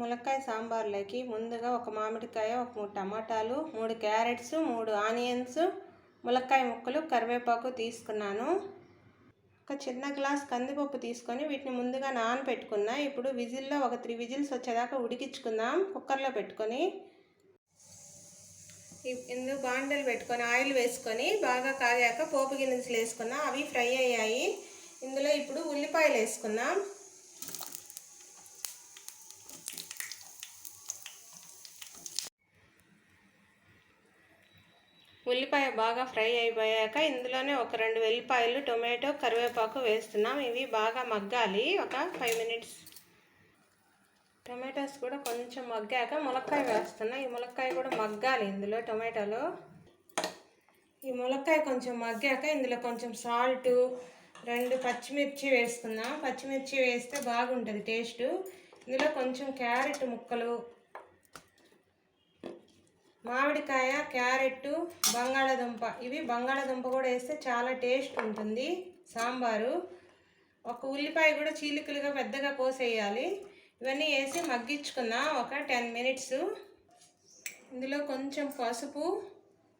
ములక్కాయ సాంబార్లోకి ముందుగా ఒక మామిడికాయ ఒక మూడు టమాటాలు మూడు క్యారెట్స్ మూడు ఆనియన్స్ ములక్కాయ ముక్కలు కరివేపాకు తీసుకున్నాను. ఒక చిన్న గ్లాస్ కందిపప్పు తీసుకొని వీటిని ముందుగా నానబెట్టుకున్నా ఇప్పుడు విజిల్లో ఒక త్రీ విజిల్స్ వచ్చేదాకా ఉడికించుకుందాం కుక్కర్లో పెట్టుకొని. ఇందు బాండలు పెట్టుకొని ఆయిల్ వేసుకొని బాగా కాగాక పోపు గిన్నెలు వేసుకున్నాం అవి ఫ్రై అయ్యాయి. ఇందులో ఇప్పుడు ఉల్లిపాయలు వేసుకుందాం. ఉల్లిపాయ బాగా ఫ్రై అయిపోయాక ఇందులోనే ఒక రెండు వెల్లిపాయలు టొమాటో కరివేపాకు వేస్తున్నాం. ఇవి బాగా మగ్గాలి. ఒక ఫైవ్ మినిట్స్. టొమాటోస్ కూడా కొంచెం మగ్గాక ములక్కాయ వేస్తున్నా. ఈ ములక్కాయ కూడా మగ్గాలి ఇందులో టొమాటోలో. ఈ ములక్కాయ కొంచెం మగ్గాక ఇందులో కొంచెం సాల్ట్ రెండు పచ్చిమిర్చి వేసుకుందాం పచ్చిమిర్చి వేస్తే బాగుంటుంది టేస్ట్. ఇందులో కొంచెం క్యారెట్ ముక్కలు మామిడికాయ క్యారెట్ బంగాళాదుంప. ఇవి బంగాళాదుంప కూడా వేస్తే చాలా టేస్ట్ ఉంటుంది. సాంబారు. ఒక ఉల్లిపాయ కూడా చీలికలుగా పెద్దగా కోసేయాలి. ఇవన్నీ వేసి మగ్గించుకుందాం. ఒక టెన్ మినిట్స్. ఇందులో కొంచెం పసుపు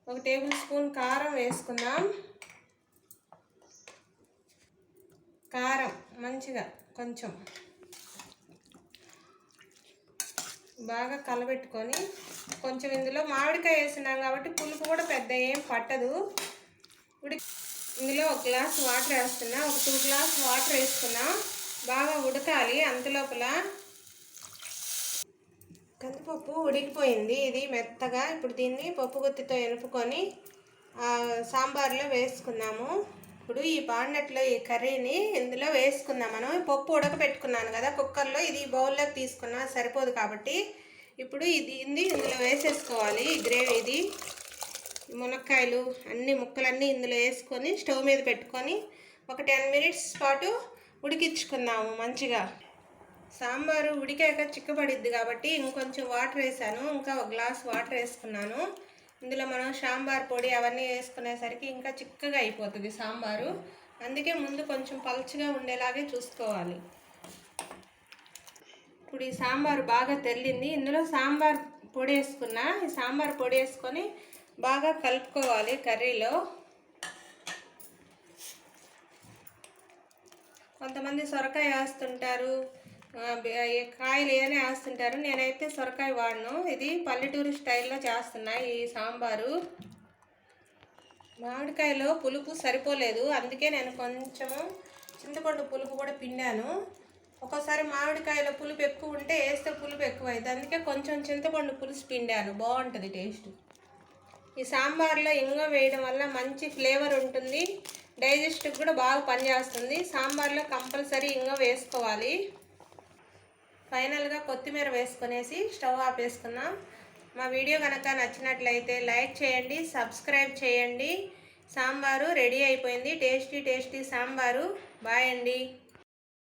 ఒక టేబుల్ స్పూన్ కారం వేసుకుందాం. కారం మంచిగా కొంచెం. బాగా కలబెట్టుకొని కొంచెం ఇందులో మామిడికాయ వేసినాం కాబట్టి పులుపు కూడా పెద్ద ఏం పట్టదు. ఉడి ఇందులో ఒక గ్లాస్ వాటర్ వేస్తున్నా ఒక టూ గ్లాస్ వాటర్ వేసుకున్నా బాగా ఉడకాలి అంతలోపల కందిపప్పు ఉడికిపోయింది. ఇది మెత్తగా ఇప్పుడు దీన్ని పప్పు గుత్తితో ఎనుపుకొని సాంబార్లో వేసుకున్నాము. ఇప్పుడు ఈ బాండట్లో ఈ కర్రీని ఇందులో వేసుకుందాం. మనం పప్పు ఉడకబెట్టుకున్నాను కదా కుక్కర్లో ఇది బౌల్లోకి తీసుకున్నా సరిపోదు కాబట్టి ఇప్పుడు ఇది ఇది ఇందులో వేసేసుకోవాలి. గ్రేవీ ఇది మునక్కాయలు అన్ని ముక్కలన్నీ ఇందులో వేసుకొని స్టవ్ మీద పెట్టుకొని ఒక టెన్ మినిట్స్ పాటు ఉడికించుకుందాము మంచిగా. సాంబారు ఉడికాక చిక్కబడిద్ది కాబట్టి ఇంకొంచెం వాటర్ వేసాను. ఇంకా ఒక గ్లాస్ వాటర్ వేసుకున్నాను. ఇందులో మనం సాంబార్ పొడి అవన్నీ వేసుకునేసరికి ఇంకా చిక్కగా అయిపోతుంది సాంబారు. అందుకే ముందు కొంచెం పలుచగా ఉండేలాగే చూసుకోవాలి. ఇప్పుడు ఈ సాంబారు బాగా తెల్లింది. ఇందులో సాంబార్ పొడి వేసుకున్నా ఈ సాంబార్ పొడి వేసుకొని బాగా కలుపుకోవాలి కర్రీలో. కొంతమంది సొరకాయ వేస్తుంటారు. కాయలు ఏమైనా వేస్తుంటారు. నేనైతే సొరకాయ వాడను. ఇది పల్లెటూరు స్టైల్లో చేస్తున్నా ఈ సాంబారు. మామిడికాయలో పులుపు సరిపోలేదు. అందుకే నేను కొంచెము చింతపండు పులుపు కూడా పిండాను. ఒక్కోసారి మామిడికాయలో పులుపు ఎక్కువ ఉంటే వేస్తే పులుపు ఎక్కువ అవుతుంది అందుకే కొంచెం చింతపండు పులుసు పిండాను. బాగుంటుంది టేస్ట్. ఈ సాంబార్లో ఇంగ వేయడం వల్ల మంచి ఫ్లేవర్ ఉంటుంది. డైజెస్టివ్ కూడా బాగా పనిచేస్తుంది. సాంబార్లో కంపల్సరీ ఇంగ వేసుకోవాలి. ఫైనల్గా కొత్తిమీర వేసుకునేసి స్టవ్ ఆపేసుకుందాం మా వీడియో కనుక నచ్చినట్లయితే లైక్ చేయండి సబ్స్క్రైబ్ చేయండి. సాంబారు రెడీ అయిపోయింది. Tasty tasty sambar. బాయ్ అండి.